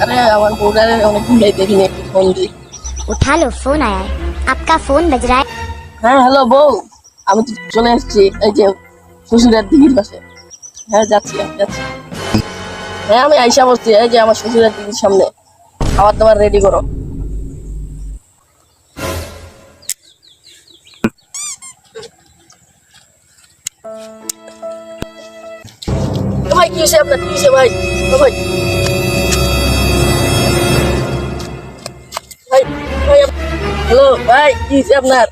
अरे আমার বউটারে অনেকদিন ধরে দেখিনি একটু ফোন দিই उठा लो फोन आया है आपका फोन बज रहा है হ্যাঁ হ্যালো বউ আমি তো চলে এসেছি এই যে শ্বশুরের দিঘির পাশে হ্যাঁ যাচ্ছি আমি যাচ্ছি হ্যাঁ আমি আইসা বসছি এই যে আমার শ্বশুরের দিঘির সামনে খাবার দাবার রেডি করো এ ভাই কি হয়েছে আপনার কি হয়েছে ভাই ও ভাই ভাই হ্যালো ভাই কি আপনার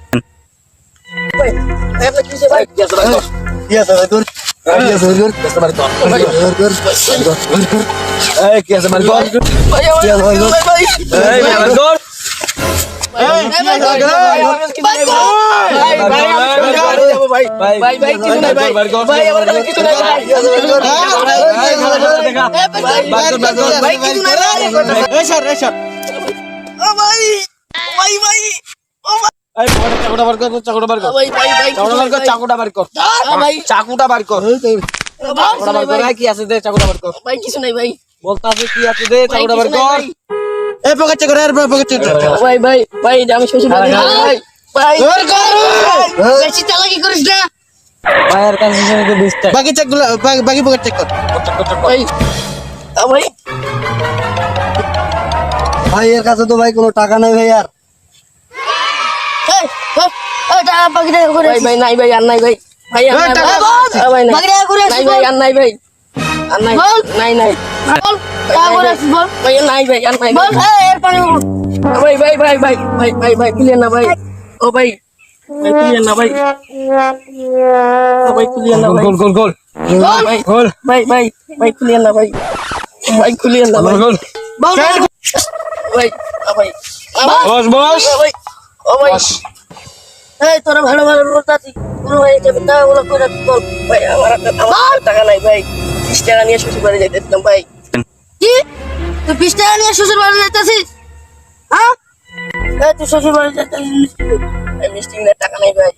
ভাই ভাই ভাই। এই চাকুটা বার কর চাকুটা বার কর। ভাই চাকুটা বার কর চাকুটা বার কর। ভাই। চাকুটা বার কর। চাকুটা বার কর কি আছে দে চাকুটা বার কর। ভাই কিছু নাই ভাই। বলতা আছে কি আছে দে চাকুটা বার কর। এই পকেট চেক করে এর পকেট চেক করে। ভাই ভাই ভাই আমি শ্বশুর বাড়ি ভাই। ভাই ওর কর বেশি চালাকি করিস না। ভাইয়ের কাছে শুনে দিস বাকি চেকগুলো বাকি- বাকি পকেট চেক কর। ভাই। ভাই। ভাই। এর কাছে তো ভাই কোনো টাকা নাই ভাই আর এই, এই, এই, টাকা বাকি টাকা করে ভাই ভাই নাই ভাই আর নাই ভাই। ভাই নাই ভাই। আর নাই ভাই। আর নাই বল। নাই নাই। ভাই নাই ভাই আর নাই বল ভাই। ভাই ভাই ভাই ভাই ভাই ভাই ভাই ক্লিয়ার না ভাই। ও ভাই ভাই ক্লিয়ার না ভাই। ভাই ক্লিয়ার না ভাই। গোল গোল গোল ভাই ভাই ভাই ভাই ক্লিয়ার না ভাই। ভাই ক্লিয়ার না ভাই। গোল বল ভাই আ, ভাই। বস বস। ভাই ও ভাই। এই তোরা ভালো ভালো বলতাছি কোনো ভাই টাকাগুলো করে বল ভাই, আমার আমার টাকা নাই, ভাই। বিশ টাকা নিয়ে শ্বশুর বাড়ি যাইতেছিলাম ভাই। কি? তুই বিশ টাকা নিয়ে শ্বশুর বাড়ি যাইতেছিস? হ্যাঁ? এই তুই শ্বশুর বাড়ি যাইতেছিস, মিষ্টি কিনার টাকা নাই, ভাই।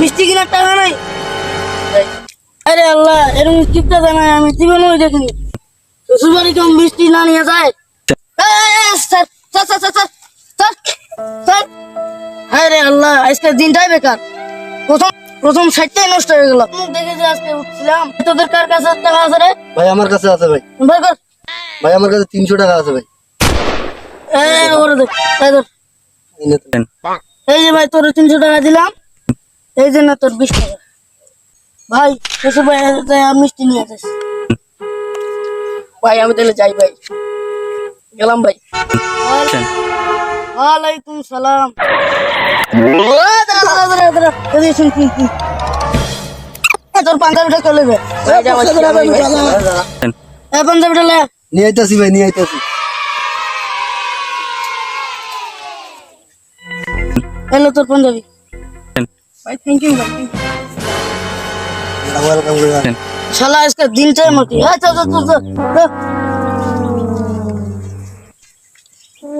মিষ্টি কেনার টাকা নাই? আরে আল্লাহ, এরকম কিপটা জানাই আমি জীবনেও দেখিনি। শ্বশুর বাড়ি কেমন মিষ্টি না নিয়ে যায়? আরে আল্লাহ আজকের দিনটাই বেকার। প্রথম প্রথম সাইডটাই নষ্ট হয়ে গেল। মুখ দেখে যে আজকে উঠছিলাম তোদের কার কাছে টাকা আছে রে? ভাই আমার কাছে আছে ভাই। বের কর। ভাই আমার কাছে তিনশো টাকা আছে ভাই। এই ওরে দেখ এই ধর। যে ভাই তোর তিনশো টাকা দিলাম। এই যে না তোর বিশ টাকা। ভাই শ্বশুর ভাই মিষ্টি নিয়ে আসিস। ভাই আমি তাহলে যাই ভাই। গেলাম ভাই। ওয়ালাইকুম সালাম। তোর পাঞ্জাবিটা এটা আমার পাঞ্জাবিটা লে। এ, পাঞ্জাবিটা লে। নিয়ে আইতাছি ভাই নিয়ে আইতাছি। এলো তোর পাঞ্জাবি। ভাই থ্যাংক ইউ ভাই ওয়েলকাম শালা আজকে দিনটাই মতি। হ্যাঁ চল চল চল, চল চল।